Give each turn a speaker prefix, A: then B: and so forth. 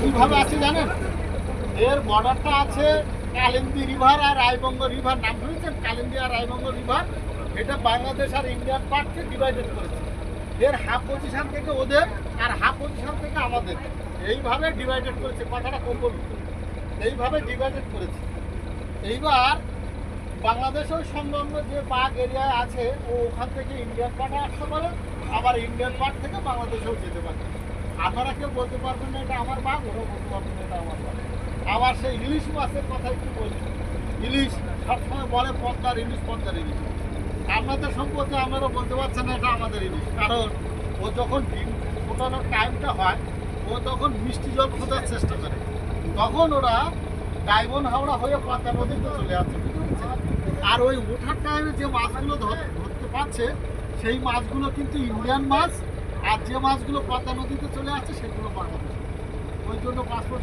A: কীভাবে আছে জানেন? এর বর্ডারটা আছে কালিন্দী রিভার আর রায়বঙ্গ রিভার নাম শুনেছেন? কালিন্দী আর রায়বঙ্গ রিভার এটা বাংলাদেশ আর ইন্ডিয়ান পার্টকে ডিভাইডেড করেছে। এর হাফ পজিশন থেকে ওদের আর হাফ পজিশন থেকে আমাদের। এইভাবে ডিভাইডেড করেছে। কথাটা কম বলুন। এইভাবে ডিভাইডেড করেছে। এইবার বাংলাদেশ ওই সংলগ্ন যে বাঘ এরিয়ায় আছে, ও ওখান থেকে ইন্ডিয়ান পার্টে আসতে পারে, আবার ইন্ডিয়ান পার্ট থেকে বাংলাদেশেও যেতে পারে। আপনারা কেউ বলতে পারবেন না, এটা আমার বাঘ ওরাও বলতে পারবেন না, এটা আমার বাঘ আবার সেই ইলিশ মাছের কথা একটু বলি। ইলিশ সবসময় বলে পদ্মার ইলিশ পদ্মার ইলিশ। আপনাদের সম্পর্কে আপনারা বলতে পারছেন না, এটা আমাদের ইলিশ। কারণ ও যখন ডিম ফোটানোর টাইমটা হয়, ও তখন মিষ্টি জল খোঁজার চেষ্টা করে। তখন ওরা ডায়মন্ড হাওড়া হয়ে পদ্মা নদীতে চলে আসে। আর ওই ওঠার টাইমে যে মাছগুলো ধর- ধরতে পারছে, সেই মাছগুলো কিন্তু ইন্ডিয়ান মাছ আর যে মাছগুলো পদ্মা নদীতে চলে আসছে সেগুলো পাঠাবে। ওই জন্য পাসপোর্ট